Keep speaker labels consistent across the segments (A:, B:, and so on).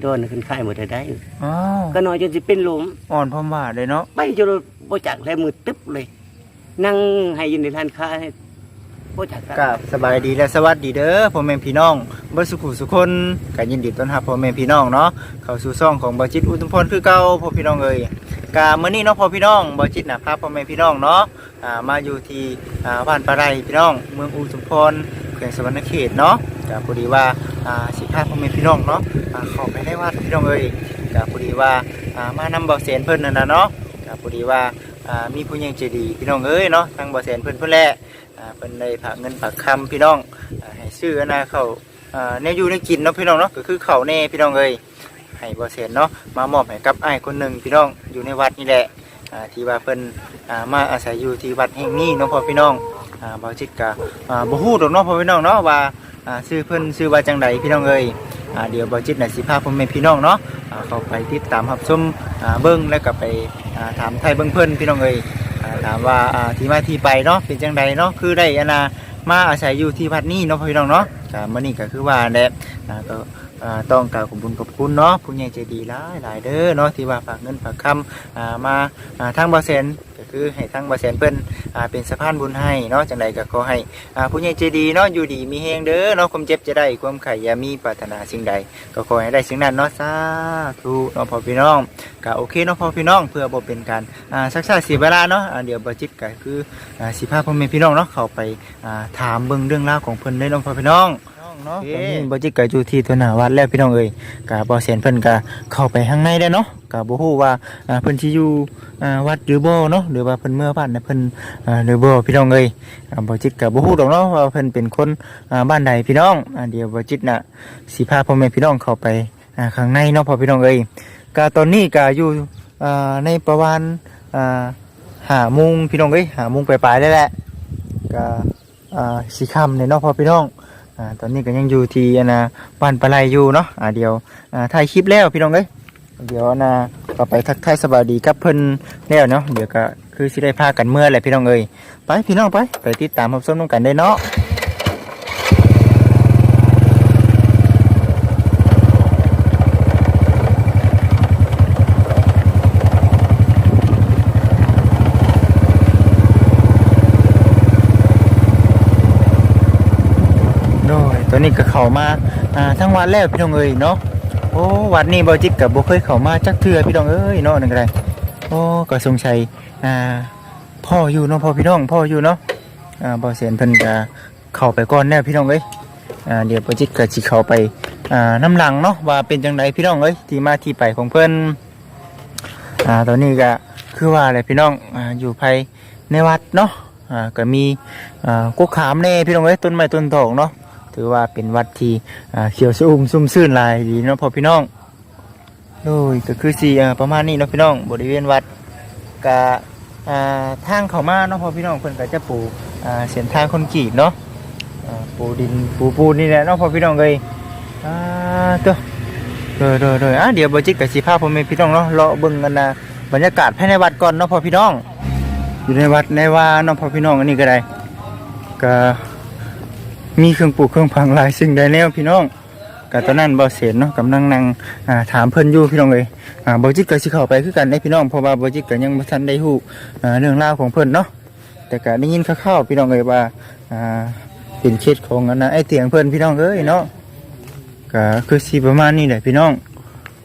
A: โดนขึ้นค่ายหมดได้
B: อ้าว
A: ก็นอนจนสิเป็นลม
B: อ่อนพร้อมว่าเลยเนาะ
A: ไปจนบ่จักแล้วมือตึ๊บเลย นั่งให้อยินในร้านค้าให้บ่จักกัน
B: กับสบายดีและสวัสดีเด้อพ่อแม่พี่น้องเบ่สุขุสุคนก็ยินดีต้อนรับพ่อแม่พี่น้องเนาะเข้าสู่ช่องของบ่จิตอุทุมพรคือเก่าพ่อพี่น้องเอ้ยกะมื้อนี้เนาะพ่อพี่น้องบ่จิตน่ะพาพ่อแม่พี่น้องเนาะอ่ามาอยู่ที่อ่าบ้านปะไรพี่น้อง เมืองอุทุมพรแขวงสวรรณเขตเนาะก็พอดีว่าอ่าสิพาพ่อแม่พี่น้องเนาะอ่าเข้าไปในวัดพี่น้องเอ้ยก็พอดีว่าอ่ามานำบ่เสนเพิ่นนั่นนะเนาะก็พอดีว่าอ่ามีผู้ใหญ่ใจดีพี่น้องเอ้ยเนาะทางบ่เสนเพิ่นเพิ่นแหละอ่าเป็นในผักเงินผักคำพี่น้องอ่าให้ซื้ออนะเขาอ่าแนวอยู่ในกินเนาะพี่น้องเนาะก็คือเขาวแน่พี่น้องเลยให้บอเซนเนาะมามอบให้กับไอ้ายคนหนึ่งพี่น้องอยู่ในวัดนี่แหละอ่าที่ว่าเพิ่นอ่ามาอาศัยอยู่ที่วัดแห่งนี้เนาะพ่อพี่น้อง อ่าบ่จิตกะอ่าบ่ฮู้ดอกเนาะพ่อพี่น้องเนาะว่าอ่าซื้อเพิ่นซื้อว่าจังใดพี่น้องเอ้ยอ่าเดี๋ยวบ่จิตน่ะสิพาพ่อแม่พี่น้องเนาะอ่าเข้าไปติดตามรับชมอ่าเบิ่งแล้วก็ไปอ่าถามไทยเบิ่งเพิ่นพี่น้องเอ้ยอ่าถามว่าอ่าที่มาที่ไปเนาะเป็นจังใดเนาะคือได้อนนามาอาศัยอยู่ที่วัดนี้เนาะพี่น้องเนาะก็มื้อนี้ก็คือว่าแหละอ่าก็ อ่าต้องกล่าวขอบคุญขอบคุณเนาะผู้ใหญ่ใจดีหลายหลายเด้อเนาะที่ว่าฝากเงินฝากคำอ่ามาอ่าทางบ่แสนก็คือให้ทางบ่แสนเพิ่นอ่าเป็นสะพานบุญให้เนาะจังใดก็ขอให้อ่าผู้ใหญ่ใจดีเนาะอยู่ดีมีแฮงเด้อเนาะความเจ็บจะได้ความไข่ยามีปรารถนาสิ่งใด ก็ขอให้ได้สิ่งนั้นเนาะสาธุเนาะพ่อพี่น้องก็โอเคเนาะพ่อพี่น้องเพื่อบ่เป็นการอ่าสักษาเสียเวลาเนาะอ่าเดี๋ยวบจิตก็คืออ่าสิพาพ่อแม่พี่น้องเนาะเข้าไปอ่าถามเบิ่งเรื่องราวของเพิ่นได้น้องพ่อพี่น้อง เนาะตอนนี้บจิตก็อยู่ที่ตัวหน้าวัดแล้วพี่น้องเอ้ยก็บ่เสียนเพิ่นก็เข้าไปข้างในได้เนาะก็บ่ฮู้ว่าอ่าเพิ่นสิอยู่อ่าวัดหรือบ่เนาะหรือว่าเพิ่นเมื่อบ้านน่ะเพิ่นอ่าหรือบ่พี่น้องเอ้ยอ่าบจิตก็บ่ฮู้ดอกเนาะว่าเพิ่นเป็นคนอ่าบ้านใดพี่น้องอ่าเดี๋ยวบจิตน่ะสิพาพ่อแม่พี่น้องเข้าไปอ่าข้างในเนาะพ่อพี่น้องเอ้ยก็ตอนนี้ก็อยู่อ่าในประมาณอ่าหาโมุงพี่น้องเอ้ยหาโมุงไปลายๆได้แหละก็อ่าสีคำเนี่ยเนาะพอพี่น้อง อ่าตอนนี้ก็ยังอยู่ที่อันนะบ้านปลาไหลอยู่เนาะอ่าเดี๋ยวอ่าถ่ายคลิปแล้วพี่น้องเอ้ยเดี๋ยวนะก็ไปทักทายสวัสดีกับเพิ่นแล้วเนาะเดี๋ยวก็คือสิได้พากันเมื่อแหละพี่น้องเอ้ยไปพี่น้องไปไปติดตามรับชมน้องกันได้เนาะ นี้ก็เข้ามาอ่าทั้งวันแล้วพี่น้องเอ้ยเนาะโอ้วัดนี้บ่จิตกับบ่เคยเข้ามาจักเทื่อพี่น้องเอ้ยเนาะนั่นก็ได้โอ้ก็สงสัยอ่าพ่ออยู่เนาะพ่อพี่น้องพ่ออยู่เนาะอ่าบ่เสียนเพิ่นก็เข้าไปก่อนแล้วพี่น้องเอ้ยอ่าเดี๋ยวบ่จิตก็สิเข้าไปอ่าน้ำหลังเนาะว่าเป็นจังไดพี่น้องเอ้ยที่มาที่ไปของเพิ่นอ่าตอนนี้ก็คือว่าอะไรพี่น้องอ่าอยู่ภายในวัดเนาะอ่าก็มีอ่ากุกขามแน่พี่น้องเอ้ยต้นไม้ต้นทองเนาะ ถือว่าเป็นวัดที่เขียวชุ่มซุ่มซื่นลายดีเนาะพ่อพี่น้องโดยก็คือสีประมาณนี้เนาะพี่น้องบริเวณวัดกะอ่าทางเข้ามาเนาะพ่อพี่น้องเพิ่นก็จะปูอ่าเส้นทางคอนกรีตเนาะปูดินปูปูนี่แหละเนาะพ่อพี่น้องเลยอ่าตัวโดยโดยโดยอะเดี๋ยวบจิตกับสีภาพพ่อแม่พี่น้องเนาะเลาะเบิ่งกันนะบรรยากาศภายในวัดก่อนเนาะพ่อพี่น้อง อยู่ในวัดในว่าเนาะพ่อพี่น้องอันนี้ก็ได้ก็ มีเครื่องปลูกเครื่องพังหลายสิ่งใดแนวพี่น้องกตอนนั้นบ่เสียนเนาะกำลังนั่งอ่าถามเพิ่นอยู่พี่น้องเลยอ่าบ่จิตก็สิเข้าไปคือกันได้พี่น้องเพราะว่าบ่จิตก็ยังบ่ทันได้ฮู้อ่าเรื่องราวของเพิ่นเนาะแต่ก็ได้ยินคร่าวๆพี่น้องเลยว่าอ่าเป็นเคสของอันนะไอ้เตียงเพิ่นพี่น้องเอ้ยเนาะก็คือสิประมาณนี้แหละพี่น้อง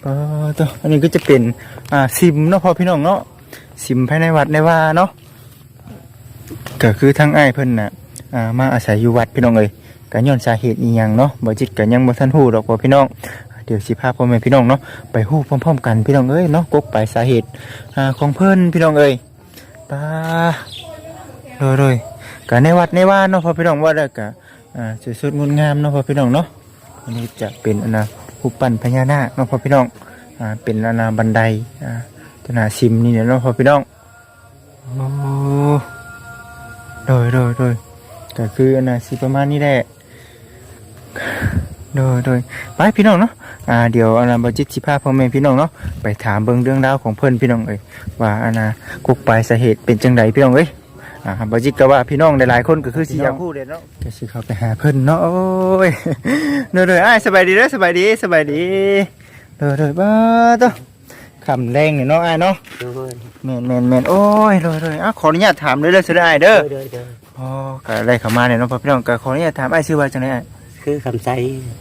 B: ก็ตัวอันนี้ก็จะเป็นอ่าซิมเนาะพอพี่น้องเนาะซิมภายในวัดในว่าเนาะก็คือทั้งอ้เพิ่นน่ะอ่า มาอาศัยอยู่วัดพี่น้องเอ้ยก็ย้อนสาเหตุอีหยังเนาะบ่จิตก็ยังบ่ทันฮู้ดอกว่าพี่น้องเดี๋ยวสิพาพ่อแม่พี่น้องเนาะไปฮู้พร้อมๆกันพี่น้องเอ้ยเนาะกกไปสาเหตุของเพิ่นพี่น้องเอ้ยตาโดยๆก็ในวัดในว่าเนาะพ่อพี่น้องว่าแล้ก็อ่าสวยๆงดงามเนาะพ่อพี่น้องเนาะอันนี้จะเป็นอันน่ะรูปปั้นพญานาคเนาะพ่อพี่น้องอ่าเป็นอันน่ะบันไดอ่าตนาซิมนี่เนี่ยเนาะพ่อพี่น้องโอ้โดยโดยโดย ก็คืออันน่ะสิประมาณนี้แหละโดยโดยไปพี่น้องเนาะอ่าเดี๋ยวอันนั้นบจิตสิพาพ่อแม่พี่น้องเนาะไปถามเบิ่งเรื่องราวของเพิ่นพี่น้องเอ้ยว่าอันน่ะกุกปลายสาเหตุเป็นจังไดพี่น้องเอ้ยอ่าบจิตก็ว่าพี่น้องหลายๆคนก็คือสิอยากพูดเลยเนาะก็สิเข้าไปหาเพิ่นเนาะโอ้ยเด้อๆอ้ายสบายดีเด้อสบายดีสบายดีเด้อเด้อบ้าตอคำแรงนี่เนาะอ้ายเนาะ
A: โดย
B: แม่นแม่นแม่นโอ้ยเด้อเด้ออะขออนุญาตถามเด้อเด้อสิได้อ้ายเด้อ
A: โดยโดย
B: อ๋อก็ได้เข้ามาเนี่ยเนาะพ่อพี่น้องก็ขออนุญาตถามอ้ายชื่อว่าจังไดอ้าย
A: คือคำใส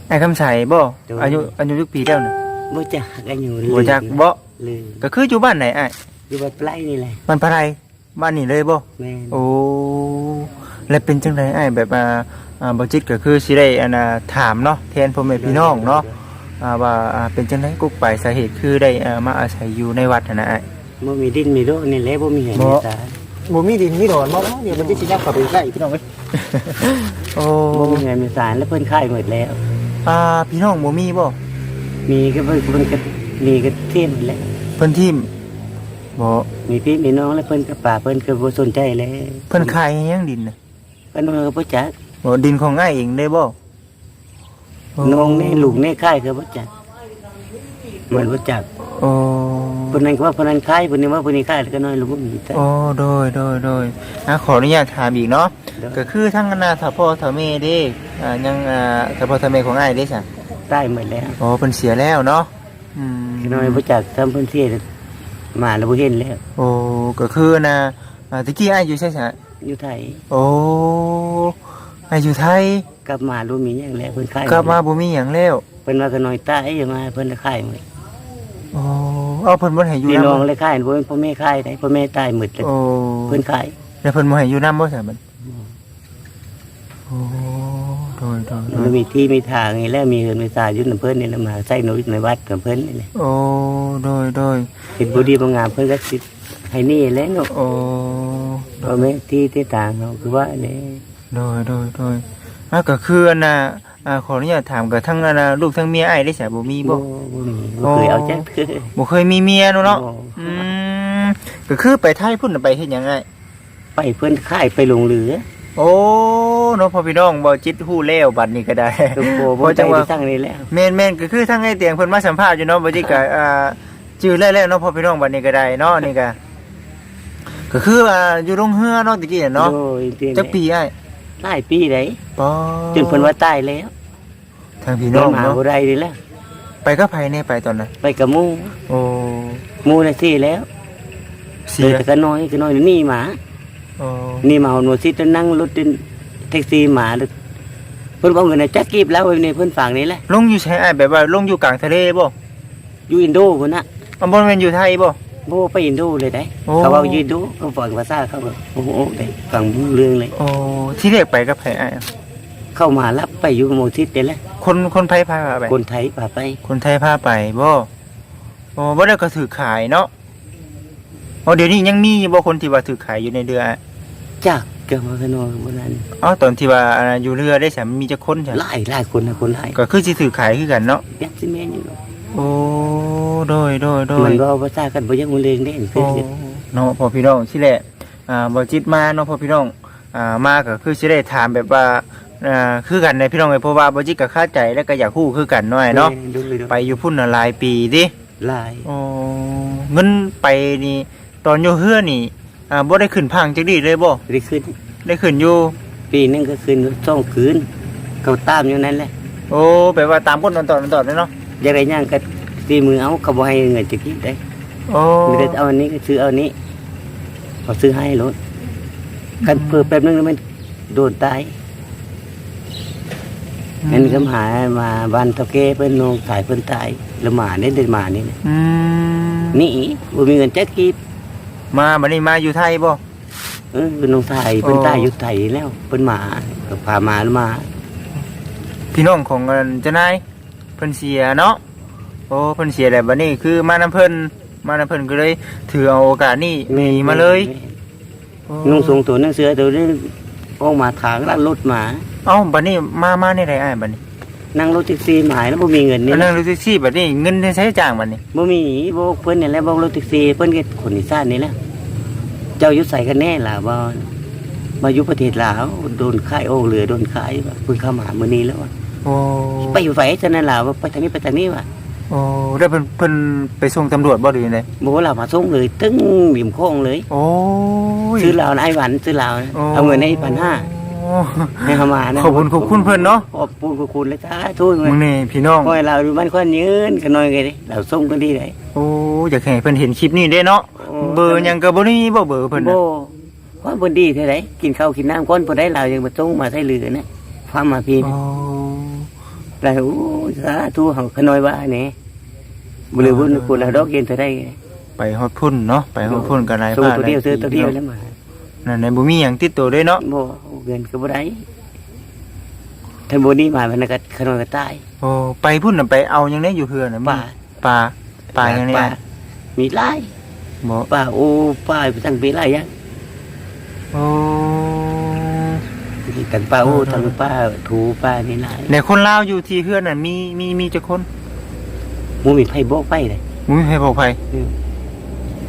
B: อ้ายคำใสบ่
A: โดย
B: อายุอายุจักปีแล้วน่ะ
A: บ่จักกันอยู่
B: บ่จักบ่
A: ลืม
B: ก็คืออยู่บ้านไหนอ้าย
A: อยู่บ้านปลายนี่แหละ
B: บ้านพะไรบ้านนี่เลยบ่
A: แม่น
B: โอ้แล้วเป็นจังไดอ้ายแบบอ่าอ่าบ่จิตก็คือสิได้อันน่ะถามเนาะแทนพ่อแม่พี่น้องเนาะอ่าว่าอ่าเป็นจังไดกุกไปสาเหตุคือได้อ่ามาอาศัยอยู่ในวัดนั่นน่ะอ้าย
A: บ่มีดินมีโลกนี่แหละบ่มีเห็น
B: บ่
A: มีตา
B: บ่มีดินมีดอนบ่เนาะเดี๋ยวมันจะสิยักเข้าไปใกล้พี่น้องเอ้ยโอ้
A: บ่มีเงินมีสารแล้วเพิ่นค่ายหมดแล้ว
B: อ่าพี่น้องบ่มีบ่
A: มีก็เพิ่นเพิ่นก็มีก็เทียมหมดแล้ว
B: เพิ่นทิมบ่
A: มีพี่มีน้องแล้วเพิ่นก็ป่าเพิ่นก็บ่สนใจแล้ว
B: เพิ่นขายให้ยังดินน่ะ
A: เพิ่นก็บ่จัก
B: บ่ดินของอ้ายเองได้บ่โน้
A: องนี่ลูกนี่ค่ายก็บ่จักเหมือนบ่จัก
B: โอ้
A: เพิ่นนั้นก็ว่าเพิ่นนั้นค่ายเพิ่นนี่ว่าเพิ่นนี่ค่ายแล้วก็น้อยลูกบ่มีแต่
B: โอ้โดยโดยโดยอะขออนุญาตถามอีกเนาะ
A: เดี๋ยว
B: ก็คือทั้งอนาถาพ่อถาแม่เด้อ่ายังอ่าถาพ่อถาแม่ของอ้ายเด้สั่น
A: ตายหมดแล้ว
B: โอ้เพิ่นเสียแล้วเนาะอืม
A: ก็น้อยบ่จักทำเพิ่นเสียมาแล้วบ่เห็นแล้ว
B: โอ้ก็คือนะอ่าตะกี้อ้ายอยู่ใช่ซะ
A: อยู่ไทย
B: โอ้อ้ายอยู่ไทย
A: กลับมารู้มีหยังแล้วเพิ่นค่าย
B: กลับมาบ่มีหยังแล้ว
A: เพิ่นว่าก็น้อยตายมาเพิ่นก็ค่ายหมด
B: โอ้เอาเพิ่นบ่ให้อยู่
A: พี่
B: นำ
A: น้องเลยค่ายบ่เป็นพ่อแม่ค่ายได้พ่อแม่ตายหมดแล้ว
B: โอ้
A: เพิ่นค่าย
B: แล้วเพิ่นบ่ให้อยู่นำบ่ซั่นบัดโอ้โดยโดยโด
A: มัน
B: ย
A: มีที่มีทางนี่แหล้วมีเงินมีสายอยู่นำเพิ่นนี่แหละมาใส่หนูในวัดกับเพิ่นนี่แหละ
B: โอ้โดยโดย
A: เห็นบ่ดีบ่งามเพิ่นก็สิให้นี่แหล้วเนาะ
B: โอ้โด
A: พ่อยแม่ที่ที่ต่างเนาะคือว่าเนี่ย
B: โดยโดยโดยอะก็คืออันน่ะ อ่าขออนุญาตถามกับทั้งอันน่ะลูกทั้งเมียไอ้ายได้ใช่บ่มี
A: บ่
B: บ่
A: บ่มีบ่เคยเอาจักคือ
B: บ่เคยมีเมียเนาะเนาะ
A: บ่
B: อืมก็คือไปไทยพุ่นน่ะไปเฮ็ดหยังไง
A: ไปเพิ่นค่ายไปลงเรือ
B: โอ้เนาะพ่อพี่น้องบ่จิตฮู้แล้วบัดนี้ก็ได้
A: ตัวโบ
B: เพ
A: บ่
B: ราะ
A: จั
B: จั
A: ง
B: ง
A: ว่า
B: ว่า
A: ตั้งนี่แล้ว
B: แม่นๆก็คือทั้งไอ้เตียงเพิ่นมาสัมภาษณ์อยู่เนาะบ่จิตก็อ่าจื้อแล้วๆเนาะพ่อพี่น้องบัดนี้ก็ได้เนาะนี่ก็ก็คืออ่าอยู่โรงเรือเนาะตะกี้เนาะ
A: โดยเตียน
B: จักปีอ้าย
A: หลายปีได้
B: ปอ
A: จนเพิ่นว่าตายแล้ว
B: ทางพี่
A: เดิ
B: น้อนง
A: หา
B: เนาะ
A: บ่ได้นี่แหละ
B: ไปกับไผแน่ไปตอนนั้น
A: ไปกับหมู่
B: โอ้
A: หมู่น่ะสิแล้ว
B: เสี
A: เดิ
B: ย
A: นก็น้อยก็น้อยนี่หมา
B: โอ้
A: นี่มาเอาหนูสิจะนั่งรถแท็กซี่หมาเลยเพิ่นบอกเงินนะจักกีบแล้วไว้ในเพิ่นฝากนี่แหละ
B: ลงอยู่ใช้อ้ายแบบว่าลงอยู่กลางทะเลบ่
A: อยู่อินโดพุ่นน่ะ
B: อันบ่แม่นอยู่ไทยบ่
A: โบไปอินโดเลยได้
B: โอ้
A: เขาเอาอยู่อินโดเขาฟังภาษาเขาแบบโอ้โหได้ฟังเรื่องเลย
B: โอ้ที่เรียกไปกับไผอ้าย
A: เข้ามารับไปอยู่หมู่ทิศนี่แหละ
B: คนคนไผพาไป
A: คนไทยพาไป
B: คนไทยพาไปบ่โอ้บ่ได้ก็ถือขายเนาะโอ้เดี๋ยวนี้ยังมีอยู่บ่คนที่ว่าถือขายอยู่ในเรืออ้าย
A: จากเกิดมาขนมบนนั้น
B: อ๋อตอนที่ว่าอ่าอยู่เรือได้สามมีจักคนใช่
A: หลายหลายคนนะคนหลาย
B: ก็คือสิถือขายคือกันเนาะ
A: ยักษ์สิแม่นอยู่
B: โอ้โดยโดยโด
A: มั
B: ย
A: นก็ภาษากันบ่ยังมือเลงเด้คือ
B: โอ้
A: สิ
B: เนาะพอพี่น้องสิแหละอ่าบ่จิตมาเนาะพอพี่น้องอ่ามาก็คือสิได้ถามแบบว่า อ่าคือกันในพี่น้องเอ้ยเพราะว่าบ่จิตก็คาใจแล้วก็อยากฮู้คือกันหน่อยเนาะ
A: ดูเลย
B: ไปอยู่พุ่นน่ะหลายปีดิ
A: หลาย
B: อ๋อเงินไปนี่ตอนอยู่เฮือนี่อ่าบ่ได้ขึ้นพังจักดีเลยบ่
A: ได้ขึ้น
B: ได้ขึ้นอยู่
A: ปีหนึงก็ขึ้นสองคืนเขาตามอยู่นั่นแหละ
B: โอ้แปลว่าตามคนตอนตอนตอนเลยเนาะ
A: อยากได้หยังก็ตีมือเอาเขาบ่ให้เงินจะกินได้
B: โอ้
A: ไม่ได้เอาอันนี้ก็ซื้อเอาอันนี้เขาซื้อให้รถกันเพิ่มแป๊บนึงแล้วมันโดนตาย อันนี้ก็หามาบ้านเท่าแก่เพิ่นนองตายเพิ่นตายแล้วหมาเนี่ยเดินมานี่นะ
B: อืม
A: นี่บ่มีเงินจักกีบ
B: มาบัดนี้มาอยู่ไทยบ่
A: เออเพิ่นน้องตายเพิ่น
B: อ๋อ
A: ตายอยู่ไทยแล้วเพิ่นมาก็พามาแล้วมา
B: พี่น้องของเงินเจ้านายเพิ่นเสียเนาะโอ้เพิ่นเสียแล้วบัดนี้คือมานำเพิ่นมานำเพิ่นก็เลยถือเอาโอกาสนี้หนีมาเลยโอ้
A: นุ่งทรงตัวหนังเสือตัวนี้ออกมาถางแล้วรถมา
B: เอ้าบัดนี้มามาในไรอ้ายบัดนี้
A: นั่งรถแท็กซี่หมายแล้วบ่มีเงินนี่
B: อันนั้
A: นะ
B: นรู้สึกสิบัดนี้เงินที่ใช้จ้างบัดนี้
A: บ่มีบ่เพิ่นนี่แหละบ่รถแท็กซี่เพิ่นก็คนอีสานนี่แหละเจ้าอยู่ใส่กันแน่ล่ะบ่มาอยู่ประเทศลาวโดนค่ายโอ้เรือโดนค่ายว่าเพิ่นเข้ามามื้อนี้แล้วว่ะ
B: โอ้
A: ไปอยู่ไสจังนั้นล่ะว่าไปทางนี้ไปทางนี้ว่ะ
B: โอ้ได้เพิ่นเพิ่นไปส่งตำรวจบ่หรือยังไง
A: บ่ว่าเรามาส่งเลยตึ้งริมโค้งเลย
B: โอ้ย
A: ซื้อลาวนะไอ้หวันซื้อลาวนะ
B: โอ้
A: เอาเงินให้พันห้า
B: โอ้
A: ให้เฮามานะ
B: ขอบคุณขอบคุณเพิ่นเนาะ
A: ขอบคุณขอบคุณเลยจ้าทุก
B: มึงนี่พี่น้อง
A: คอยเราดูมันคนยืนกันหน่อยไงดิเราส่งกันดีไหน
B: โอ้อยากให้เพิ่นเห็นคลิปนี้เด้เนาะ
A: โอ้
B: เบอร์หยังก็บ่มีบ่เบอร์เพิ่น
A: โบ
B: น่ะ
A: ว่าบนดีเท่าไหรกินข้าวกินน้ำก้อนพอได้เรายังมาส่งมาใส่เรือนะความมาพี่
B: โอ้
A: แต่โอ้สาธุเขาขน้อยว่าเนี่ยบริบูรณ์คุณเราดอกเย็นเท่าไร
B: ไปฮอดพุ่นเนาะไปฮอดพุ่นก็หลาย
A: ส่ง
B: บาท
A: ตัวเดียวซื้อตัวเดียวแล้วมา
B: นั่นในบ่มีหยังติดตัวด้วยเนาะ
A: โบเงินก็บ่ได้ถ้าโบนี้มามันก็ขน้อยก็ตาย
B: โอ้ไปพุ่นน่ะไปเอาหยังได้อยู่เฮือนน่ะมี
A: ป่า
B: ปลาปลาหยังเนี่ย
A: ป่มีไล่
B: บ่
A: ป่าโอ้ป่าไปตั้งปีไล่ยัง
B: โอ้
A: ตั้งป่าโอ้ตั้งป่าถูป่านี่ไล่
B: ในคนลาวอยู่ที่เฮือนน่ะมีมีมีจักคน
A: มูมีไผ่โบกไปเลย
B: บ่มีใครบอกไผ
A: อืม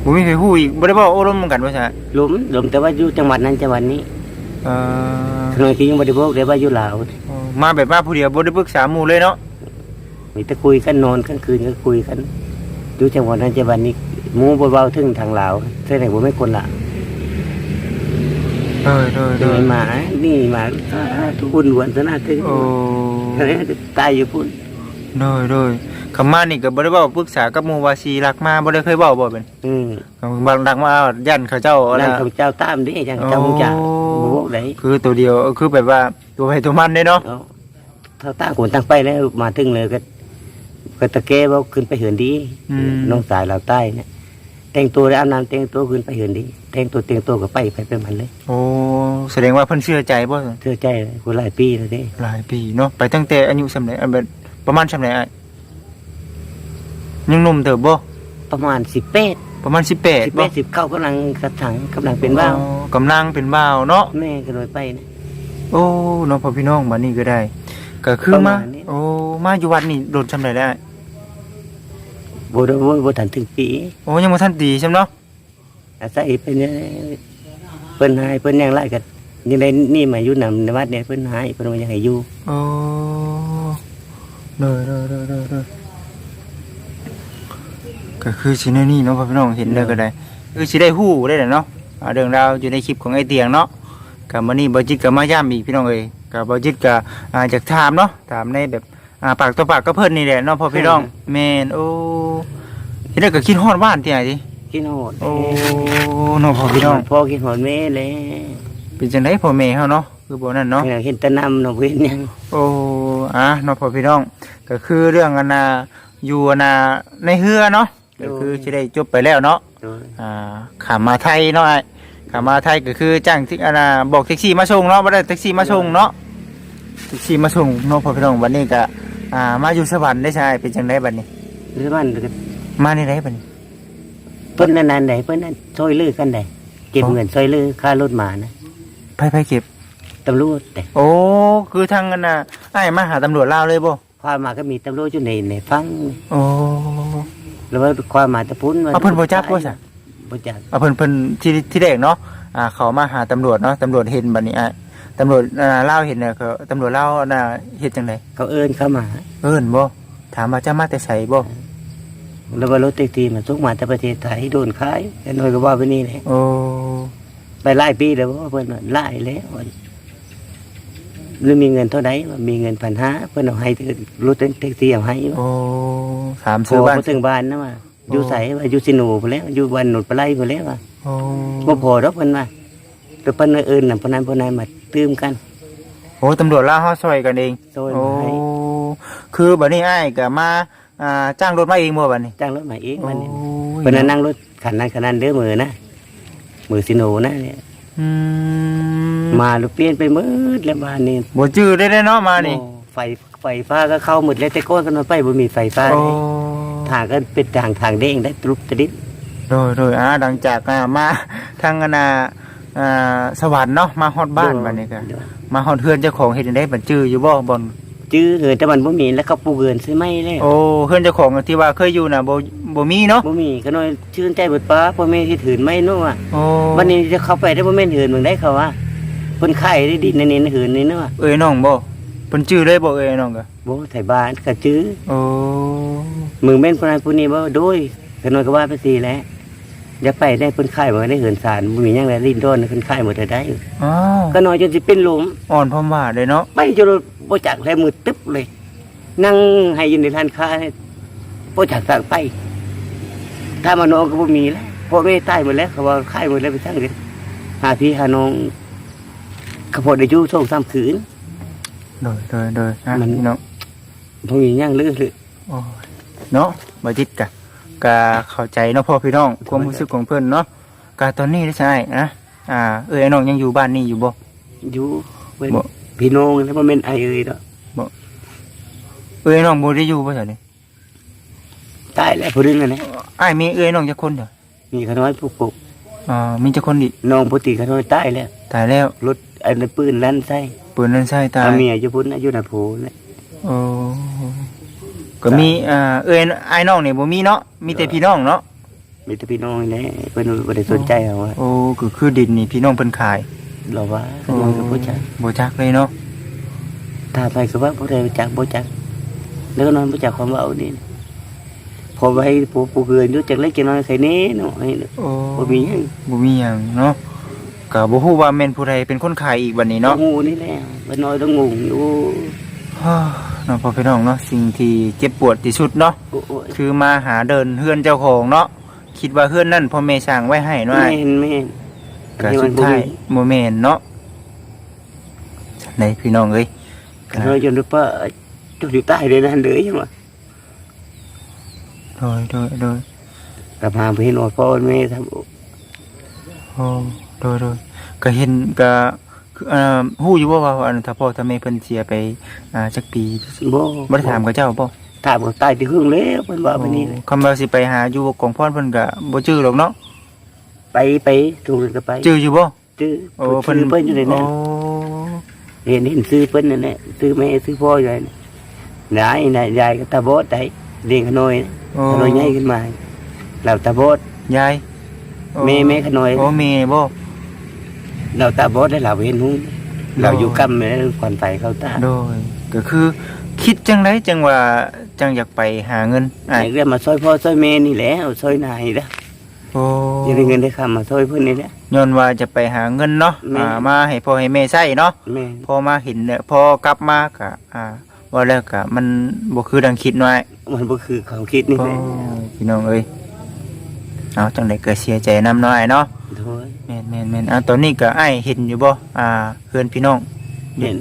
B: บ่มีใครฮู้อีกบ่ได้บอกโอ้ลมเหมือนกันว่าซะ
A: หลุมหลุมแต่ว่าอยู่จังหวัดนั้นจังหวัดนี้
B: เอ่อ
A: ขน้อยที่ยังบริโภคได้ว่าอยู่ลาว
B: เอ่อมาแบบว่าผู้เดียวบ่ได้ปรึกษาหมู่เลยเนาะ
A: มีแต่คุยกันนอนกลางคืนก็คุยกันอยู่จังหวัดนั้นจังหวัดนี้หมูเบาๆถึงทางลาวแสดงว่าไม่คนละ
B: เออเออเอ
A: เดิ
B: อน
A: มา นี่มาทุกคนหวนสนาถึง
B: โอ้
A: ตายอยู่พุ่น
B: โดยโดย คำมานี่ก็บ่ได้เว้าปรึกษากับหมู่ว่าสิรักมาบ่ได้เคยเว้าบ่เป็น
A: อืม
B: บางรักมายันเขาเจ้าอะไร
A: นั่นข้าพเจ้าตามดิจังเจ้ามุจ่าบวกได้
B: คือตัวเดียวเออคือแบบว่าตัวไปตัวมันเด้เนาะ
A: เอาถ้าตั้งคนตั้งไปแล้วมาถึงเลยก็ก็ตะเกว่าขึ้นไปเหินดี
B: อืม
A: น้องสายเราใต้เนี่ยแต่งตัวแล้วอาบน้ำแต่งตัวขึ้นไปเหินดี แต่งตัวแต่งตัวก็ไปไปเป็นมันเลย
B: โอ้แสดงว่าเพิ่นเชื่อใจบ่
A: เชื่อใจเลยคนหลายปีแล้วเด้
B: หลายปีเนาะไปตั้งแต่อายุสำไหนอันเป็นประมาณสำไหนอะ ยังหนุ่มเติบบ่
A: ประมาณสิบเปด
B: ประมาณ18
A: สิบ
B: บ่
A: แปดสิบเก้ากำลังกระถังกำลังเป็นบ้าว
B: อ๋อกำลังเป็นบ้าวเนาะ
A: แม่ก็เลยไปนะ
B: โอ้เนาะพ่อพี่น้องบัดนี้ก็ได้ ก็คือ
A: ประ
B: มา
A: มาณนี้
B: โอ้มาอยู่วัดนี่โดนสำไหนได้
A: โบโดโบโบทันถึงปี
B: โอ้ยังบ่ทันดีใช่เนาะ
A: อาศัยเป็นเนี่ยเพิ่นหายเพิ่นยังไล่กันยังได้นี่มาอยู่นำในวัดเนี่ยเพิ่นหายเพิ่นว่ายังให้อยู่
B: โอ้เด้อเด้อเด้อเด้อเด้อ ก็คือสิแนวนี้เนาะพ่อพี่น้องเห็นแล้วก็ได้คือสิได้ฮู้ได้แหละเนาะอ่าเรื่องราวอยู่ในคลิปของไอ้เตียงเนาะกับมื้อนี้บ่จิตก็มาย้ำอีกพี่น้องเอ้ยกับบ่จิตก็อ่าอยากถามเนาะถามในแบบอ่าปากต่อปากก็เพิ่นนี่แหละเนาะพ่อพี่น้องแม่นโอ้เฮ็ดได้ก็คิดฮอดบ้านที่ไหนดิ
A: กินโหด
B: โอ้เนาะพ่อพี่น้อง
A: พ่อกินโหดแม่เลย
B: เป็นจังไดพ่อแม่เฮาเนาะคือบ่นั่นเนาะ
A: เห็นแตะนำเนาะเว้นยัง
B: โอ้อะเนาะพ่อพี่น้องก็คือเรื่องอันน่ะอยู่อันน่ะในเฮือเนาะ ก็คือสิได้จบไปแล้วเนาะอ่าขามาไทยเนาะไอ้ขามาไทยก็คือจ้างที่อันน่ะบอกแท็กซี่มาส่งเนาะบ่ได้แท็กซี่มาส่งเนาะแท็กซี่มาส่งเนาะพ่อพี่น้องวันนี้ก็อ่ามาอยู่สวรรค์ได้ใช่เป็นจังไดบัดนี้
A: หรือบ้านก็
B: มาในไดบัดนี้
A: เพิ่นนานๆไหนเพิ่นนั่นซอยลือกันได้เก็บเงินซอยลือค่ารถมานะ
B: ไปไปเก็บ
A: ตำรวจแต่
B: โอ้คือทางอันน่ะไอ้ายมาหาตำรวจลาวเลยบ่
A: ความมาก็มีตำรวจอยู่ในในฟัง
B: โอ้
A: แล้วว่าความมาตะพุ้น
B: เอาเพิ่นบ่จับบ่ซะ
A: บ่จับ
B: เอาเพิ่นเพิ่นที่ที่แรกเนาะอ่าเขามาหาตำรวจเนาะตำรวจเห็นบัดนี้อะตำรวจอ่าลาวเห็นน่ะเขาตำรวจลาวน่ะเฮ็ดจังได
A: เขาเอิ้นเข้ามา
B: เอิ้นบ่ถามว่าจะมาแต่ไสบ่
A: แล้วว่ารถแท็กซี่มาส่งมาจากประเทศไทยโดนขายแต่น้อยก็ว่าไปนี่แหละ
B: โอ้
A: ไปหลายปีแล้วว่าเพิ่นว่าหลายแล้ว หรือมีเงินเท่าใดว่ามีเงินพันห้าเพิ่นเอาให้รถแท็กซี่เอาให้ว่า
B: โอ้ถาม
A: พ
B: ซื้
A: อ
B: อบ้าน
A: มาถึงบ้านนะว่าอยู่ใส่ว่าอยู่สิโนูไปแล้วอยู่บ้านหนุดปลาไหลไปแล้วว่า
B: โอ้
A: บ่พอดอกเพิ่นว่าแต่เพิ่นเอิ้นน่ะเพิ่นนั้นเพิ่นนั้นมาตื้มกัน
B: โหตำรวจล่าเขาซอยกันเอง
A: โซย
B: โอ้
A: มาให้
B: คือบัดนี้ไอ้ายก็มาอ่าจ้างรถมาเองบ่บัดนี้
A: จ้างรถมาเองมันนี่
B: โอ้ย
A: เพิ่นนะนั่งรถคันนั้นคันนั้นเด้อมือนะมือสิโนูนะเนี่ย
B: อื ม
A: มาแล้วเปลี่ยนไปหมืดแล้วบ้านนี่
B: บ่จื้อได้ได้เนาะมานี่
A: โอ้ไฟไฟฟ้าก็เข้าหมดแล้วแต่ก้อนกันมาไปบ่มีไฟฟ้า
B: โอ้
A: ทางก็เป็นทางทางเด้งได้ตรุบตริบ
B: โดยโดยอ่าหลังจากอ่ามาทางอนนาอ่าสวรรค์เนาะมาฮอดบ้านบัดนี้ก็มาฮอดเฮือนเจ้าของเฮ็ดจังได๋บัดจื้ออยู่บ่บ่อน
A: จื้อเหินแต่มันบ่มีแล้วเขาปลูกเหินซื้อไม่เลย
B: โอ้เฮือนเจ้าของที่ว่าเคยอยู่น่ะบ่บ่มีเนาะ
A: บ่มีก็น้อยชื่นใจเบิดป้าพ่อแม่ที่ถืนไม่นู่นอะ
B: โอ้
A: วันนี้จะเข้าไปได้บ่แม่นเหินเมืองได้เขาว่า เพิ่นขายได้ดินในนี้เหินนี่เนาะ
B: เอ้ยน้องบ่เพิ่นจื้อเลยบ่เอ้ยน้องก็
A: บ่ไทบ้านก็จื้อ
B: โอ้
A: มึงแม่นคนนั้นผู้นี้บ่โดยก็น้อยก็ว่าไปสิแหละอย่าไปได้เพิ่นค่ายบ่ได้เหินสารบ่มีหยังแล้วลิ้นโดนเพิ่นค่ายบ่ได้ได้
B: อ้าว
A: ก็น้อยจนสิเป็นลม
B: อ่อนพร้อมว่าเลยเนาะ
A: ไปจนบ่จักแล้วมือตึ๊บเลย นั่งให้อยู่ในร้านค้าบ่จักสั่งไปถ้ามานอนก็บ่มีแล้วพ่อแม่ตายหมดแล้วเขาว่าค่ายหมดแล้วไปทั้งเลยหาพี่หาน้อง เขาพอได้อยู่สองสามคืน
B: โดยโดยโดยอะ
A: มัน
B: พี่น้อง
A: บ่มีหยังเลยเลย
B: โอ้ยเนาะบ่จิตกะกะเข้าใจเนาะพ่อพี่น้องความรู้สึกของเพิ่นเนาะกะตอนนี้ได้ใช่นะอ่า เอ้ยน้องยังอยู่บ้านนี่อยู่บ่
A: อยู่เว้น
B: บ่
A: พี่น้องแล้วบ่แม่นไอเอ้ยดอก
B: เอ้ยน้องบ่ได้อยู่บ่ซั่นนี่
A: ตายแล้วผู้นึงนั่นแหละ
B: อ้ายมีเอ้ยน้องจักคนเด้อ
A: มีขน้อยผู้ปก
B: อ่ามีจักคนอีก
A: น้องผู้ติขน้อยตายแล้ว
B: ตายแล้ว
A: รถ อันนั้นปืนลั่นใส่
B: ปืนนั้นใช่ตาย
A: เอาเมียอยู่พุ่นน่ะอยู่น่ะโพน่ะ
B: โอ้ก็มีอ่าเอ้ยอ้ายน้องนี่บ่มีเนาะมีแต่พี่น้องเนาะ
A: มีแต่พี่น้องนี่แหละเพิ่นบ่ได้สนใจเอาว่า
B: โอ้ก็คือดินนี่พี่น้องเพิ่นขาย
A: เราว่าน้องก็บ่จัก
B: บ่จักเลยเนาะ
A: ถ้าไปก็ว่าบ่ได้จักบ่จักแล้วก็นอนบ่จักความเว้านี่พอไว้ผู้ผู้เกินอยู่จักเล็กจักน้อยใส่แน่เนาะนี่
B: โอ้
A: บ่มีหยัง
B: บ่มีหยังเนาะ ก็บ่ฮู้ว่าแม่นผู้ใดเป็นคนขายอีกบัดนี้เนาะ
A: งูนี่แหละบ่น้อยต้องงงอยู่
B: ฮ่าเนาะพ่อพี่น้องเนาะสิ่งที่เจ็บปวดที่สุดเนาะ
A: โอ้ย
B: คือมาหาเดินเฮือนเจ้าของเนาะคิดว่าเฮือนนั่นพ่อแม่สร้างไว้ให้เนาะ
A: แม่นแม่น
B: ก็สุดท้ายบ่แม่นเนาะไหนพี่น้องเอ้ย
A: ก็น้อยจนรู้ป่ะจนอยู่ใต้เลยนั่นเลยจังว่า
B: โดยโดยโดย
A: กลับมาไปเห็นว่าพ่อแม่ทำ
B: โอ้ โดยโดยก็เห็นก็คือเอ่อฮู้อยู่ว่าว่าอันถ้าพ่อถ้าแม่เพิ่นเสียไปอ่าจักปี
A: บ่
B: บ่ได้ถามกับเจ้าบ่
A: ถามก็ตายที่เครื่องแล้วเพิ่นว่าไปนี่เลย
B: คำว่าสิไปหาอยู่ของพ่อเพิ่นก็บ่จื้อหรอกเนาะ
A: ไปไปตรงนั้นก็ไป
B: จื้ออยู่บ่
A: จื้อ
B: โอ้
A: เพิ่นเพิ่นอยู่ในนั้น
B: โอ้
A: เห็นเห็นซื้อเพิ่นนั่นแหละซื้อแม่ซื้อพ่ออยู่นั่นนายนายยายก็ตาบอดได้เลี้ยงขน้อย
B: โอ้
A: ขน้อยใหญ่ขึ้นมาเราตาบอด
B: ยายโอ้
A: แม่แม่ขน้อย
B: โอ้แม่บ่
A: เราตาบอดได้เราเห็นหุ้งเราอยู่กำแม่ควันไฟเข้าตา
B: โดยก็คือ คิดจังไดจังว่าจังอยากไปหาเงิน
A: ไอ้
B: อ้าย
A: เรื่องมาซอยพ่อซอยแม่นี่แหละซอยนายนะ
B: โอ้
A: ยังได้เงินได้คำมาซอยเพิ่นนี่แหละ
B: ย้อนว่าจะไปหาเงินเนาะ
A: แม่
B: อ่ามาให้พ่อให้แม่ใช้เนาะ
A: แม่
B: พอมาเห็นเนี่ยพอกลับมาก็อ่าว่าแล้วก็มันบ่คือดังคิดน้อย
A: มันบ่คือความคิดนี่
B: โอ้
A: แหละ
B: พี่น้องเอ้ยเอาจังได๋ก็เสียใจนํน้อยเนาะ
A: โดย
B: แม่นแม่นแม่นอ่าตอนนี้ก็อ้ายเห็นอยู่บ่อ่าเพื่อนพี่น้อง
A: เห็น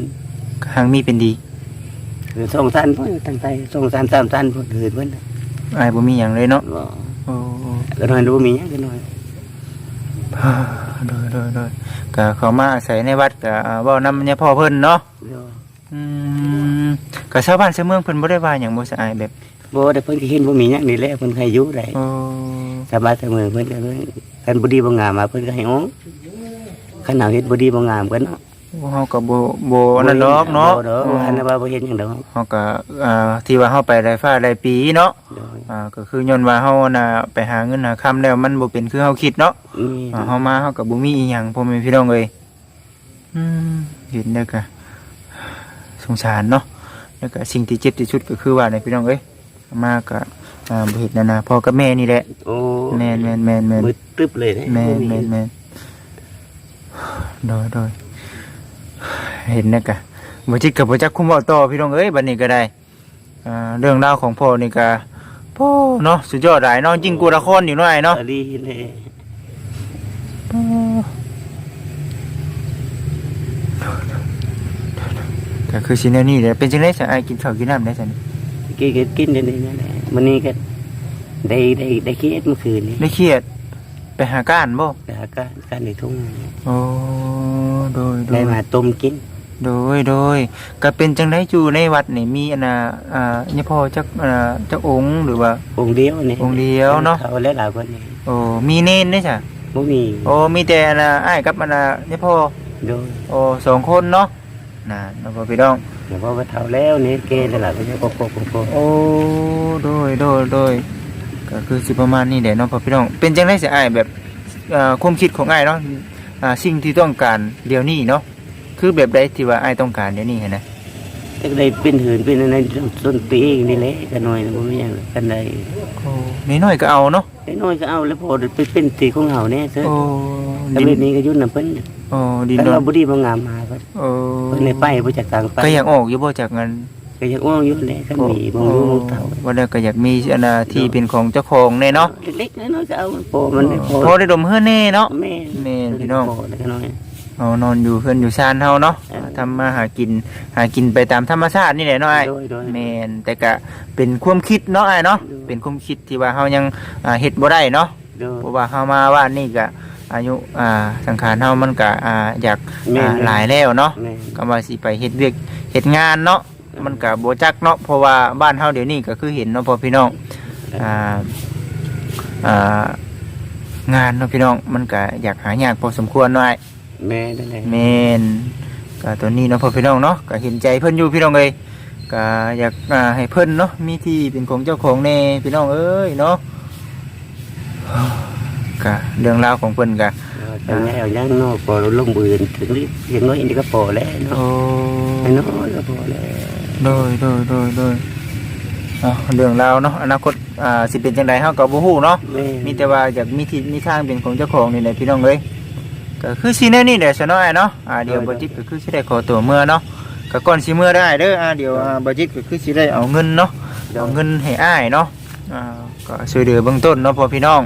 B: ทางมีเป็นดี
A: คือสองสันเพิ่นตั้งใจสองสันสามสันเพิ่นเกิดเพิ่นน่ะ
B: อ้ายบ่มีหยังเลยเนาะ
A: บ่
B: โอ้
A: ก็น้อยบ่มีหยังก็น้อย
B: ฮ่าโดยโดยโดยก็เขามาอาศัยในวัดก็อ่าเว้านำเนี่ยพ่อเพิ่นเนาะ
A: โดย
B: อืมก็ชาวบ้านชาวเมืองเพิ่นบ่ได้ว่าหยังบ่สะอายแบบ
A: บ่ได้เพิ่นก็เห็นบ่มีหยังนี่แหละเพิ่นให้อยู่ได้
B: โอ้
A: สบายเสมอเพิ่นก็เพิ่น คันบ่ดีบ่งามมาเพิ่นก็ให้ออกคันหนาวเฮ็ดบ่ดีบ่งามกันเนาะ
B: เฮาก็บ่บ่นั่นดอกเนาะ
A: บ่ดอกอันนั้นว่าบ่เห็นหยังดอก
B: เฮาก็อ่าที่ว่าเฮาไปได้ฟ้าได้ปีเนาะ
A: โดย
B: อ่าก็คือย้อนว่าเฮาน่ะไปหาเงินหาค่ำแล้วมันบ่เป็นคือเฮาคิดเนาะ
A: นี่
B: อ่าเฮามาเฮาก็บ่มีอีหยังพ่อแม่พี่น้องเอ้ยอืมเห็นแล้วก็สงสารเนาะแล้วก็สิ่งที่เจ็บที่สุดก็คือว่าเนี่ยพี่น้องเอ้ยมาก็ อ่าบ่เฮ็ดนั่นน่ะพ่อกับแม่นี่แหละ
A: โอ้
B: แม่นแม่นแม่นแม่น
A: มืดตึ๊บเลยนะ
B: แม่นแม่นแม่นโดยโดยเห็นนะกะบ่จิตกับบ่จักคุมเว้าต่อพี่น้องเอ้ยบัดนี้ก็ได้อ่าเรื่องราวของพ่อนี่ก็พ่อเนาะสุดยอดหลายเนาะยิ่งกว่าละครอยู่หน่อยเนาะ
A: อดีเลย
B: ก็คือสิแนวนี้แหละเป็นจังได๋ซะอ้ายกินข้าวกินน้ำได้ซั่น
A: กินก็กินได้นี่นั่นแหละมื้อนี้ก็ได้ได้ได้คิดเมื่อคืนนี้
B: ได้เครียด ไปหาก้านบ่
A: ไปหาการการในทุ่ง
B: โอ้โดยโด
A: ได้
B: ย
A: มาต้มกิน
B: โดยโดยก็เป็นจังได๋อยู่ในวัดนี่มีอันน่ะอ่าเนี่ยพ่อจักอ่าจักองค์หรือว่า
A: องค์เดียวนี่
B: องค์เดียวเนาะ
A: เขาและหลายคนนี่
B: โอ้มีเนนด้วยจ้ะ
A: บ่มี
B: โอ้มีแต่อันน่ะอ้ายกับอันน่ะเนี่ยพ่อ
A: โดย
B: โอ้สองคนเนาะน่ะแล้วก็พี่น้อง
A: เดี๋ยวพอไปเท่าแล้วนี่เกณฑ์แล้วล่ะก็จะโกโกโกโก
B: โอ้โดยโดยโดยก็คือสิประมาณนี้แหละเนาะพ่อพี่น้องเป็นจังได๋สิอ้ายแบบอ่าความคิดของอ้ายเนาะอ่าสิ่งที่ต้องการเดี๋ยวนี้เนาะคือแบบใดที่ว่าอ้ายต้องการเดี๋ยวนี้หันนะ
A: จักได้เป็นหืนเป็นอะไรต้นปีนี่แหละกันหน่อยบ่มีหยังกันได้
B: โอ้น้อยๆก็เอาเนาะ
A: ไอ้น้อยก็เอาแล้วพอไปเป็นตีของเฮาแน่เถอะ
B: โอ้
A: แต่
B: ดิน
A: เวทนี้ก็ยุ่นนํเพิ่น
B: โอ้ดิน
A: แต่
B: ดอ
A: เรา
B: น
A: บ่ดีบ่งามมาเพิ่น
B: โอ้
A: เพิ่นเลยไปบ่จักทางไป
B: ก็อยากออกอยู่บ่จากนั้น
A: ก็ยังอ้วงอยู่แหละคันมีบ่รู้บ่เฒ่า
B: ว่าแล้วก็อยากมีอันน่ะที่เป็นของเจ้าของแน่เนาะ
A: เล็กๆน้อยๆก็เอาพอมันได้พอ
B: พอได้ดมเฮือนแน่เนาะ
A: แม่
B: แม่นพี่น้อง
A: พแล้วก็น้อย
B: เอานอนอยู่เพื่อนอยู่ชานเฮาเนาะ
A: เออ
B: ทำมาหากินหากินไปตามธรรมชาตินี่แหละเนาะไอ้
A: โดยโดย
B: แม่นแต่ก็เป็นความคิดเนาะไอ้เนาะ
A: โดย
B: เป็นความคิดที่ว่าเฮายังอ่าเฮ็ดบ่ได้เนาะ
A: โดย
B: เพราะว่าเฮามาว่านี่ก็อายุอ่าสังขารเฮามันก็อ่าอยาก
A: แม่น
B: อ่าหลายแล้วเนาะ
A: แม่
B: ก็ว่าสิไปเฮ็ดเวียกเฮ็ดงานเนาะมันก็บ่จักเนาะเพราะว่าบ้านเฮาเดี๋ยวนี้ก็คือเห็นเนาะพ่อพี่น้อง อ่าอ่างานเนาะพี่น้องมันก็อยากหายากพอสมควรเนาะไอ้
A: แม่นั่นแหละ
B: แมนก็ตัวนี้เนาะพ่อพี่น้องเนาะก็เห็นใจเพิ่นอยู่พี่น้องเอ้ยก็อยากอ่าให้เพิ่นเนาะมีที่เป็นของเจ้าของแน่พี่น้องเอ้ยเนาะก็เรื่องราวของเพิ่นก็
A: ตอนนี้เอาย่างนอกพอเราลงบืนถึงนี้อย่างน้อยอันนี้ก็พอแล้วเนาะ
B: โอ้
A: อันน้อยก็พอแล้ว
B: โดยโดยโดยโดยเอาเรื่องราวเนาะอนาคตอ่าสิเป็นจังไดเฮาก็บ่ฮู้เนาะ
A: แม่
B: มีแต่ว่าอยากมีที่มีทางเป็นของเจ้าของนี่แหละพี่น้องเอ้ย ก็คือสิแน่นี่แหละซะเนาะไอ้เนาะอ่าเดี๋ยวบ่จิตก็คือสิได้ขอตัวเมื่อเนาะก็ก่อนสิเมื่อได้เด้ออ่าเดี๋ยวอ่าบ่จิตก็คือสิได้เอาเงินเนาะเอาเงินให้อ้ายเนาะอ่าก็ช่วยเหลือเบื้องต้นเนาะพ่อพี่น้อง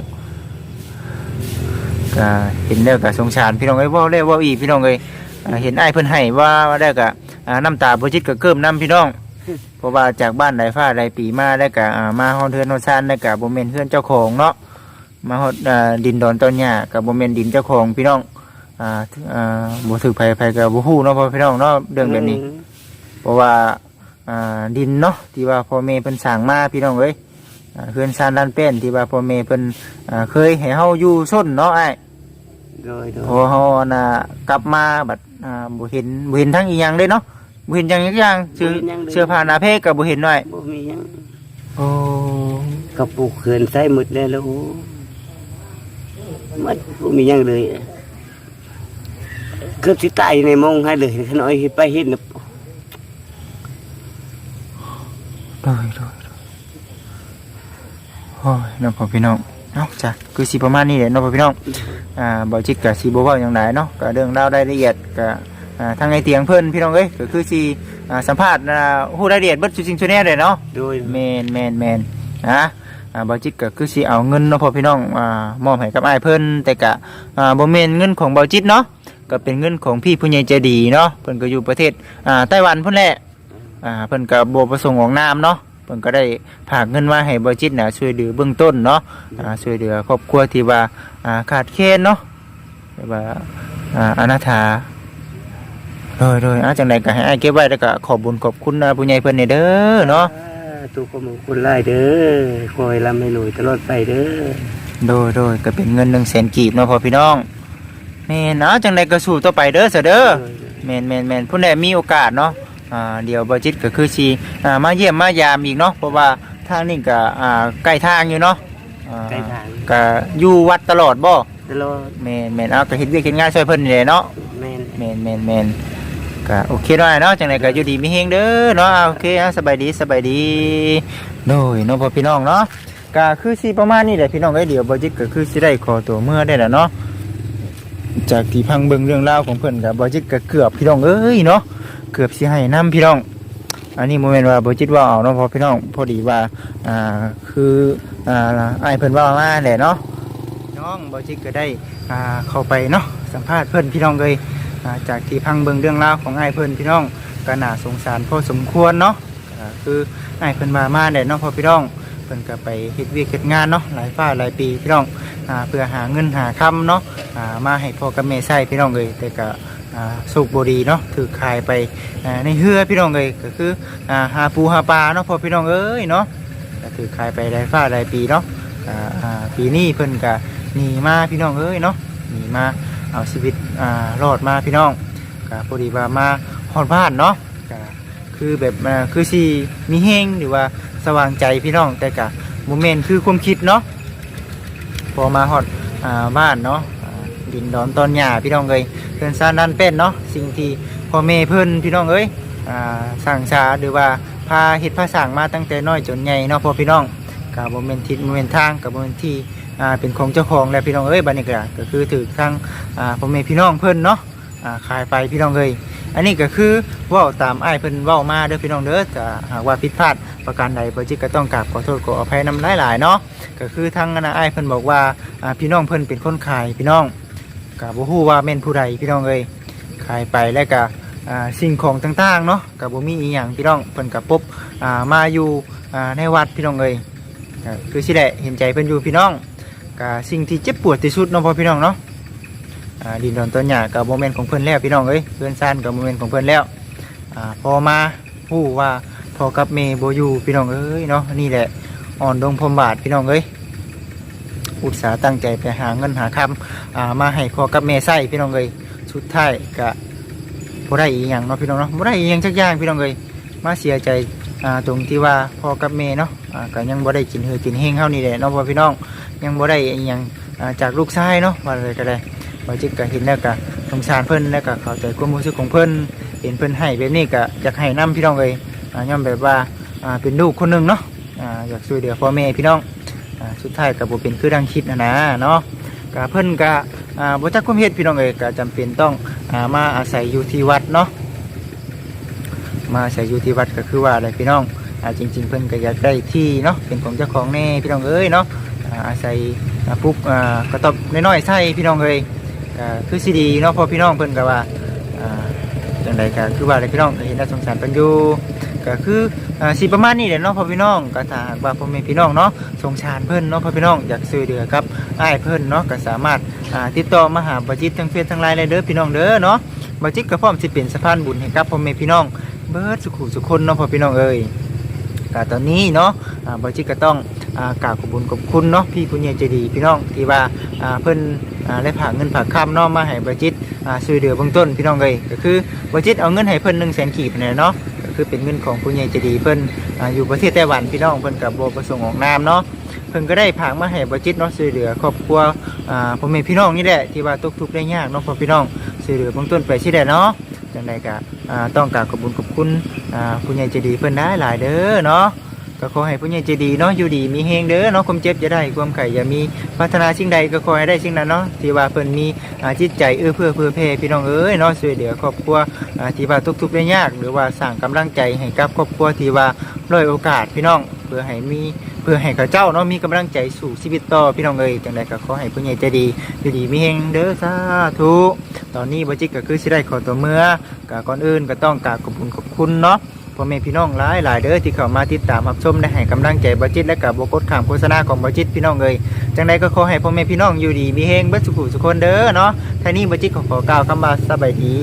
B: ก็เห็นแล้วก็สงสารพี่น้องเอ้ยเว่าแล้วเว่าอีกพี่น้องเอ้ยอ่าเห็นอ้ายเพิ่นให้ว่าว่าได้ก็อ่าน้ำตาบ่จิตก็เกิมน้ำพี่น้องเพราะว่าจากบ้านใดฟ้าใดปีมาได้ก็อ่ามาฮอดเทือนฮอดซานได้ก็บ่แม่นเฮือนเจ้าของเนาะมาฮอดอ่าดินดอนต้นหญ้าก็บ่แม่นดินเจ้าของพี่น้อง อ่าอ่าบ่ถือไผไผก็บ่ฮู้เนาะพ่อพี่น้องเนาะเรื่องแบบนี้ เพราะว่าอ่าดินเนาะที่ว่าพ่อแม่เพิ่นสร้างมาพี่น้องเอ้ยอ่าเพื่อนซานด้านเป็นที่ว่าพ่อแม่เพิ่นอ่าเคยให้เฮาอยู่ส้นเนาะไอ้าย
A: โดยโดย
B: พอเฮาน่ะกลับมาบัดอ่าบ่เห็นบ่เห็นทั้งอีหยังเลยเนาะบ่เห็นหยังอีกอย่างเสื้อเสื้อผ้าหน้าเพกก็บ่เห็นหน่อย
A: บ่มีหยัง
B: โอ้
A: กระปุกเขื่อนใส่หมดแล้วแล้วโอ้มันบ่มีหยังเลย เกือบสิตายในมองให้เลยขน้อยไปเห็นน่ะ
B: โดยโดยโดยโอ้ยเนาะพ่อพี่น้องเนาะจ้ะคือสิประมาณนี้แหละเนาะพ่อพี่น้องอ่าบ่จิกก็สิบ่เว้าหยังหลายเนาะก็เรื่องราวรายละเอียดก็อ่าทางในเตียงเพิ่นพี่น้องเอ้ยก็คือสิอ่าสัมภาษณ์อ่าฮู้รายละเอียดเบิดทุกสิ่งทุกแนวเลยเนาะ
A: โดย
B: แมนแมนแมนนะอ่าบอจิตก็คือสิเอาเงินเนาะพ่อพี่น้องอ่ามอบให้กับอ้ายเพิ่นแต่กะอ่าบ่แม่นเงินของบอจิตเนาะ ก็เป็นเงินของพี่ผู้ใหญ่ใจดีเนาะเพิ่นก็อยู่ประเทศอ่าไต้หวันพุ่นแหละอ่าเพิ่นก็บ่ประสงค์ออกนามเนาะเพิ่นก็ได้ฝากเงินมาให้บอจิตน่ะช่วยเหลือเบื้องต้นเนาะอ่าช่วยเหลือครอบครัวที่ว่าอ่าขาดแคลนเนาะแบบว่าอ่าอนาถาโดยโดยอ่าจังไดก็ให้อ้ายเก็บไว้แล้วก็ขอบบุญขอบคุณนะผู้ใหญ่เพิ่นนี่เด้อเนาะ
A: ทุกคนมงคลไล่เด้อคอยลำให้หน่วยตลอดไปเด้อ
B: โดยโดยก็เป็นเงินหนึ่งแสนกีบเนาะพอพี่น้องแม่นเนาะจังใดก็สู้ต่อไปเด้อเสยเด้อแม่นแม่นแม่นผู้ใดมีโอกาสเนาะอ่าเดี๋ยวบจิตก็คือสิอ่ามาเยี่ยมมายามอีกเนาะเพราะว่าทางนี้ก็อ่าใกล้ทางอยู่เนาะอ่า
A: ใกล้ทาง
B: ก็อยู่วัดตลอดบ่
A: ตลอด
B: แม่นแม่นเอาก็เฮ็ดเวียกเฮ็ดงานช่วยเพิ่นนี่แหละเนาะ
A: แม่น
B: แม่นแม่นแม่นก็โอเคเนาะเนาะจังใดก็อยู่ดีมีเฮงเด้อเนาะอ่าโอเคอะสบายดีสบายดีโดยเนาะพ่อพี่น้องเนาะก็คือสิประมาณนี้แหละพี่น้องเอ้ยเดี๋ยวบจิตก็คือสิได้ขอตัวเมื่อได้แล้วเนาะ จากที่พังเบิ่งเรื่องราวของเพิ่อนกับบอจิตก็เกือบพี่น้องเอ้ยเนาะเกือบสิให้น้ำพี่น้อง อันนี้โมเมนต์ว่าบอจิตว่าเอาเนาะเพอพี่น้องพอดีว่าอ่าคืออ่าไอายเพิ่อนว่ามาแหละเนาะน้องบอจิตก็ได้อ่าเข้าไปเนาะสัมภาษณ์เพิ่อนพี่น้องเลยอ่าจากที่พังเบิ่งเรื่องราวของไอายเพิ่อนพี่น้องก็น่าสงสารพอสมควรเนาะคือไอายเพิ่อนว่ามาแหละเนาะพอพี่น้อง พิ่นก็ไปเฮ็ดเวียกเฮ็ดงานเนาะหลายฝ่าหลายปีพี่น้องอ่าเพื่อหาเงินหาคำเนาะอ่ามาให้พ่อกับแม่ใช้พี่น้องเลยแต่ก็อ่าสุกบดีเนาะถือขายไปอ่าในเฮือพี่น้องเลยก็คืออ่าหาปูหาปลาเนาะพ่อพี่น้องเอ้ยเนาะก็ถือขายไปได้ฟ้าได้ปีเนาะอ่าอ่าปีนี้เพิ่นก็หนีมาพี่น้องเอ้ยเนาะหนีมาเอาชีวิตอ่ารอดมาพี่น้องก็พอดีว่ามาฮอดบ้านเนาะก็คือแบบอ่าคือสิมีเฮงหรือว่า สว่างใจพี่น้องแต่ก็โมเมนต์คือความคิดเนาะพอมาฮอดอ่าบ้านเนาะอ่าดินดอนตอนหญ้าพี่น้องเอ้ยเพื่อนซ่านด้านเป็นเนาะสิ่งที่พ่อแม่เพิ่นพี่น้องเอ้ยอ่าสั่งชาหรือว่าพาเฮ็ดพาสั่งมาตั้งแต่น้อยจนใหญ่เนาะพ่อพี่น้องกับโมเมนต์ทิศโมเมนต์ทางกับโมเมนต์ที่อ่าเป็นของเจ้าของแล้วพี่น้องเอ้ยบัดนี้ก็ก็คือถือทางอ่าพ่อแม่พี่น้องเพิ่นเนาะอ่าขายไปพี่น้องเอ้ยอันนี้ก็คือเว่าตามอ้ายเพิ่นเว้ามาเด้อพี่น้องเด้อถ้าหากว่าผิดพลาด ประการใดบ่จิตก็ต้องกราบขอโทษขออภัยนำหลายๆเนาะก็คือทางคณะอ้ายเพิ่นบอกว่าอ่าพี่น้องเพิ่นเป็นคนขายพี่น้องก็บ่ฮู้ว่าแม่นผู้ใดพี่น้องเอ้ยขายไปแล้วก็อ่าสิ่งของต่างๆเนาะก็บ่มีอีหยังพี่น้องเพิ่นก็พบอ่ามาอยู่อ่าในวัดพี่น้องเอ้ยก็คือสิแหละเห็นใจเพิ่นอยู่พี่น้องก็สิ่งที่เจ็บปวดที่สุดเนาะพ่อพี่น้องเนาะอ่าดินดอนต้นหญ้ากับโมเมนต์ของเพิ่นแล้วพี่น้องเอ้ยเพื่อนซ่านกับโมเมนต์ของเพิ่นแล้วอ่าพอมาผู้ว่า พอกับเมย์โบยู่พี่น้องเอ้ยเนาะนี่แหละอ่อนดงพรมบาทพี่น้องเอ้ยอุตสาห์ตั้งใจไปหาเงินหาคำอ่ามาให้พอกับเมย์ใส่พี่น้องเอ้ยสุดท้ายก็บ่ได้อีหยังเนาะพี่น้องเนาะบ่ได้อีหยังจักอย่างพี่น้องเอ้ยมาเสียใจอ่าตรงที่ว่าพอกับแม่เนาะอ่าก็ยังบ่ได้กินเหือกินเฮงเฮานี่แหละเนาะพ่อพี่น้องยังบ่ได้อหยังอ่าจากลูกชายเนาะว่าอะไรก็ได้ว่าจิตก็เห็นแล้วก็สงสารเพิ่นแล้วก็เข้าใจความรู้สึกของเพิ่นเห็นเพิ่นให้แบบนี้ก็อยากให้นํพี่น้องเลย อ่าย่อมแบบว่าอ่าเป็นลูกคนหนึ่งเนาะอ่าอยากช่วยเหลือพ่อแม่พี่น้องอ่าสุดท้ายก็บ่เป็นคือดังคิดนะนะเนาะก็เพิ่นก็อ่าบ่จักความเฮ็ดพี่น้องเอ้ยก็จำเป็นต้องอ่ามาอาศัยอยู่ที่วัดเนาะมาอาศัยอยู่ที่วัดก็คือว่าอะไรพี่น้องอ่าจริง ๆ เพิ่นก็อยากได้ที่เนาะเป็นของเจ้าของแน่พี่น้องเอ้ยเนาะอ่าอาศัยอ่าปุ๊บอ่ากระตอบน้อยๆใส่พี่น้องเอ้ยก็คือสิดีเนาะพอพี่น้องเพิ่นก็ว่าอ่าจังใดก็คือว่าอะไรพี่น้องก็เห็นน่าสงสารเพิ่นอยู่ ก็คืออ่าสิประมาณนี้แหละเนาะพ่อพี่น้องก็ถ้าหากว่าพ่อแม่พี่น้องเนาะสงสารเพิ่นเนาะพ่อพี่น้องอยากซื้อเดือกับอ้ายเพิ่นเนาะก็สามารถอ่าติดต่อมาหาบัจิตทั้งเฟซทั้งไลน์ได้เด้อพี่น้องเด้อเนาะบัจิตก็พร้อมสิเป็นสะพานบุญให้กับพ่อแม่พี่น้อง เบิร์ดสุขุสุคนเนาะพ่อพี่น้องเอ้ยกตอนนี้เนาะอ่าบริจิตก็ต้องอ่ากราบขอบคุญขอบคุณเนาะพี่ผู้ใหญ่ใจดีพี่น้องที่ว่าอ่าเพิ่นอ่าได้ผากเงินผ่ากคำเนาะมาให้บริจิตอ่าช่วยเหลือเบื้องต้นพี่น้องเอ้ยก็คือบริจิตเอาเงินให้เพิ่นหนึ่งแสนกีบเนี่ยเนาะ คือเป็นเงินของผู้ใหญ่ใจดีเพิ่นออยู่ประเทศไต้หวันพี่น้องเพิ่นกับโบประสงค์ออกนามเนาะเพิ่นก็ได้ผางมาให้บริจิตเนาะช่วยเหลือครอบครัวอ่าพ่อแม่พี่น้องนี่แหละที่ว่าตกทุกข์ได้ยากเนาะพ่อพี่น้องช่วยเหลือเบื้องต้นไปสิได้เนาะจังใดก็อ่าต้องกราบขอบคุญขอบคุณอ่าผู้ใหญ่ใจดีเพิ่นได้หลายเด้อเนาะ ก็ขอให้ผู้ใหญ่ใจดีเนาะอยู่ดีมีเฮงเด้อเนาะความเจ็บจะได้ความไข่อย่ามีพัฒนาสิ่งใดก็ขอให้ได้สิ่งนั้นเนาะที่ว่าเพิ่นมีอ่าจิตใจเอื้อเพื่อเพื่อเพพี่น้องเอ้ยเนาะช่วยเหลือครอบครัวอ่าที่ว่าทุกข์ๆได้ยาก หรือว่าสร้างกำลังใจให้กับครอบครัวที่ว่าด้อยโอกาสพี่น้องเพื่อให้มีเพื่อให้เขาเจ้าเนาะมีกำลังใจสู่ชีวิตต่อพี่น้องเอ้ยจังใดก็ขอให้ผู้ใหญ่ใจดีอยู่ดีมีเฮงเด้อสาธุตอนนี้บ่จิกก็คือสิได้ขอตัวเมื่อก็ก่อนอื่นก็ต้องกราบขอบคุณขอบคุณเนาะ พ่อแม่พี่น้องหลายหลายเด้อที่เข้ามาติดตามรับชมได้ให้กำลังใจบอจิตและกับบกดข่ามโฆษณาของบอจิตพี่น้องเลยจังใดก็ขอให้พ่อแม่พี่น้องอยู่ดีมีเฮงเบิดสุขุสุขคนเด้อเนาะท่านี้บอจิตขอขอกล่าวคำว่าสบายดี